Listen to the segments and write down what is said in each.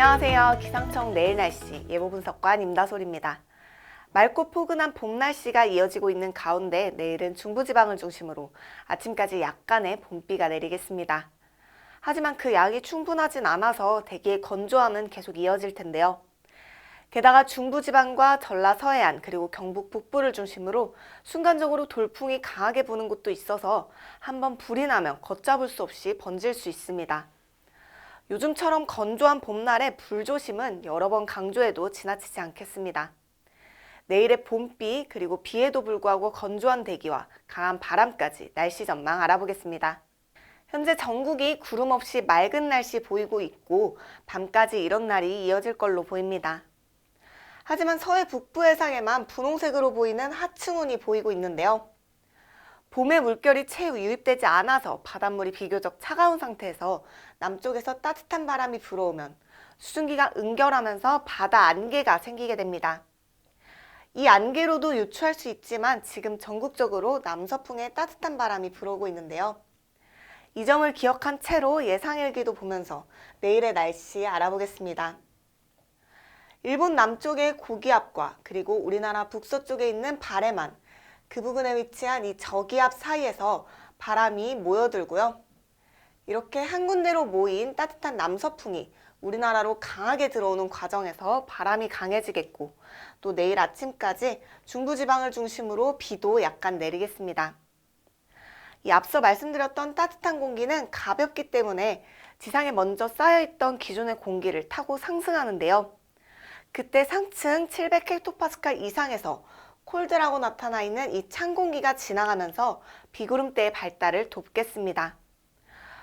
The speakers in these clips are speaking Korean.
안녕하세요. 기상청 내일 날씨 예보 분석관 임다솔입니다. 맑고 포근한 봄 날씨가 이어지고 있는 가운데 내일은 중부지방을 중심으로 아침까지 약간의 봄비가 내리겠습니다. 하지만 그 양이 충분하진 않아서 대기의 건조함은 계속 이어질 텐데요. 게다가 중부지방과 전라 서해안 그리고 경북 북부를 중심으로 순간적으로 돌풍이 강하게 부는 곳도 있어서 한번 불이 나면 걷잡을 수 없이 번질 수 있습니다. 요즘처럼 건조한 봄날에 불조심은 여러 번 강조해도 지나치지 않겠습니다. 내일의 봄비 그리고 비에도 불구하고 건조한 대기와 강한 바람까지 날씨 전망 알아보겠습니다. 현재 전국이 구름 없이 맑은 날씨 보이고 있고 밤까지 이런 날이 이어질 걸로 보입니다. 하지만 서해 북부 해상에만 분홍색으로 보이는 하층운이 보이고 있는데요. 봄의 물결이 채 유입되지 않아서 바닷물이 비교적 차가운 상태에서 남쪽에서 따뜻한 바람이 불어오면 수증기가 응결하면서 바다 안개가 생기게 됩니다. 이 안개로도 유추할 수 있지만 지금 전국적으로 남서풍의 따뜻한 바람이 불어오고 있는데요. 이 점을 기억한 채로 예상일기도 보면서 내일의 날씨 알아보겠습니다. 일본 남쪽의 고기압과 그리고 우리나라 북서쪽에 있는 바레만 그 부근에 위치한 이 저기압 사이에서 바람이 모여들고요. 이렇게 한 군데로 모인 따뜻한 남서풍이 우리나라로 강하게 들어오는 과정에서 바람이 강해지겠고 또 내일 아침까지 중부지방을 중심으로 비도 약간 내리겠습니다. 이 앞서 말씀드렸던 따뜻한 공기는 가볍기 때문에 지상에 먼저 쌓여있던 기존의 공기를 타고 상승하는데요. 그때 상층 700헥토파스칼 이상에서 콜드라고 나타나 있는 이 찬 공기가 지나가면서 비구름대의 발달을 돕겠습니다.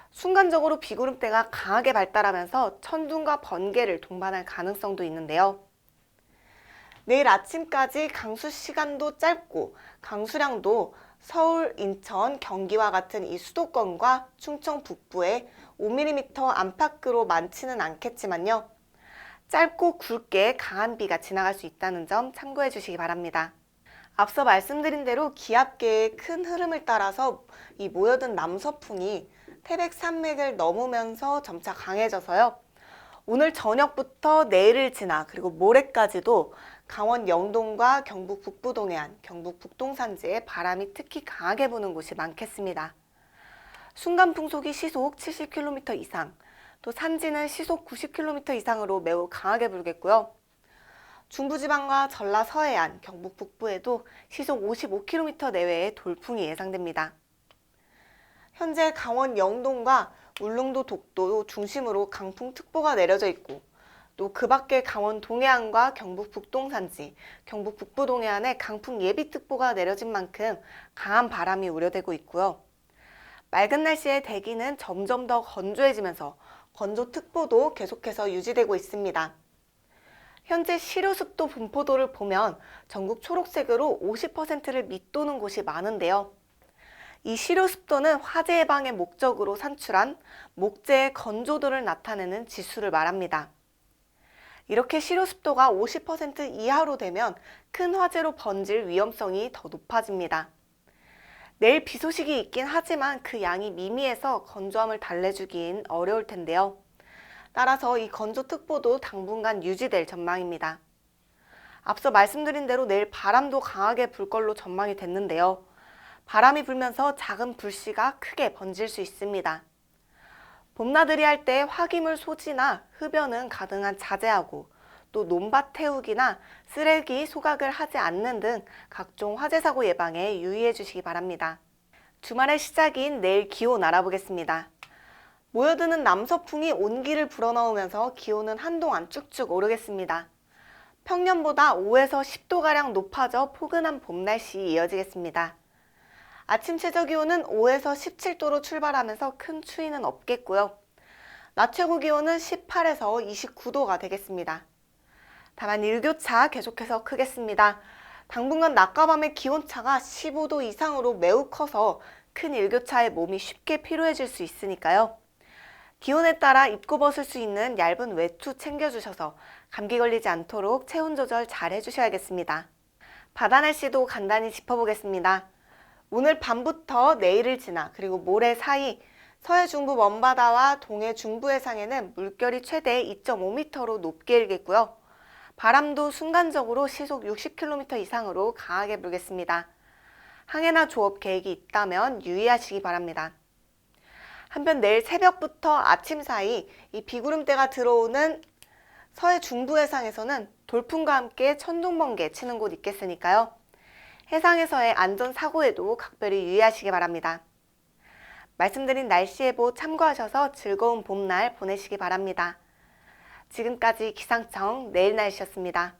순간적으로 비구름대가 강하게 발달하면서 천둥과 번개를 동반할 가능성도 있는데요. 내일 아침까지 강수 시간도 짧고 강수량도 서울, 인천, 경기와 같은 이 수도권과 충청 북부에 5mm 안팎으로 많지는 않겠지만요. 짧고 굵게 강한 비가 지나갈 수 있다는 점 참고해 주시기 바랍니다. 앞서 말씀드린 대로 기압계의 큰 흐름을 따라서 이 모여든 남서풍이 태백 산맥을 넘으면서 점차 강해져서요. 오늘 저녁부터 내일을 지나 그리고 모레까지도 강원 영동과 경북 북부 동해안, 경북 북동 산지에 바람이 특히 강하게 부는 곳이 많겠습니다. 순간 풍속이 시속 70km 이상, 또 산지는 시속 90km 이상으로 매우 강하게 불겠고요. 중부지방과 전라 서해안, 경북 북부에도 시속 55km 내외의 돌풍이 예상됩니다. 현재 강원 영동과 울릉도 독도 중심으로 강풍특보가 내려져 있고 또 그 밖에 강원 동해안과 경북 북동산지, 경북 북부 동해안에 강풍 예비특보가 내려진 만큼 강한 바람이 우려되고 있고요. 맑은 날씨의 대기는 점점 더 건조해지면서 건조특보도 계속해서 유지되고 있습니다. 현재 실효습도 분포도를 보면 전국 초록색으로 50%를 밑도는 곳이 많은데요. 이 실효습도는 화재 예방의 목적으로 산출한 목재의 건조도를 나타내는 지수를 말합니다. 이렇게 실효습도가 50% 이하로 되면 큰 화재로 번질 위험성이 더 높아집니다. 내일 비 소식이 있긴 하지만 그 양이 미미해서 건조함을 달래주긴 어려울 텐데요. 따라서 이 건조특보도 당분간 유지될 전망입니다. 앞서 말씀드린 대로 내일 바람도 강하게 불 걸로 전망이 됐는데요. 바람이 불면서 작은 불씨가 크게 번질 수 있습니다. 봄나들이 할 때 화기물 소지나 흡연은 가능한 자제하고 또 논밭 태우기나 쓰레기 소각을 하지 않는 등 각종 화재 사고 예방에 유의해 주시기 바랍니다. 주말의 시작인 내일 기온 알아보겠습니다. 모여드는 남서풍이 온기를 불어넣으면서 기온은 한동안 쭉쭉 오르겠습니다. 평년보다 5에서 10도가량 높아져 포근한 봄 날씨 이어지겠습니다. 아침 최저 기온은 5에서 17도로 출발하면서 큰 추위는 없겠고요. 낮 최고 기온은 18에서 29도가 되겠습니다. 다만 일교차 계속해서 크겠습니다. 당분간 낮과 밤의 기온차가 15도 이상으로 매우 커서 큰 일교차에 몸이 쉽게 피로해질 수 있으니까요. 기온에 따라 입고 벗을 수 있는 얇은 외투 챙겨주셔서 감기 걸리지 않도록 체온 조절 잘 해주셔야겠습니다. 바다 날씨도 간단히 짚어보겠습니다. 오늘 밤부터 내일을 지나 그리고 모레 사이 서해 중부 먼바다와 동해 중부 해상에는 물결이 최대 2.5m로 높게 일겠고요. 바람도 순간적으로 시속 60km 이상으로 강하게 불겠습니다. 항해나 조업 계획이 있다면 유의하시기 바랍니다. 한편 내일 새벽부터 아침 사이 이 비구름대가 들어오는 서해 중부 해상에서는 돌풍과 함께 천둥 번개 치는 곳 있겠으니까요. 해상에서의 안전 사고에도 각별히 유의하시기 바랍니다. 말씀드린 날씨 예보 참고하셔서 즐거운 봄날 보내시기 바랍니다. 지금까지 기상청 내일 날씨였습니다.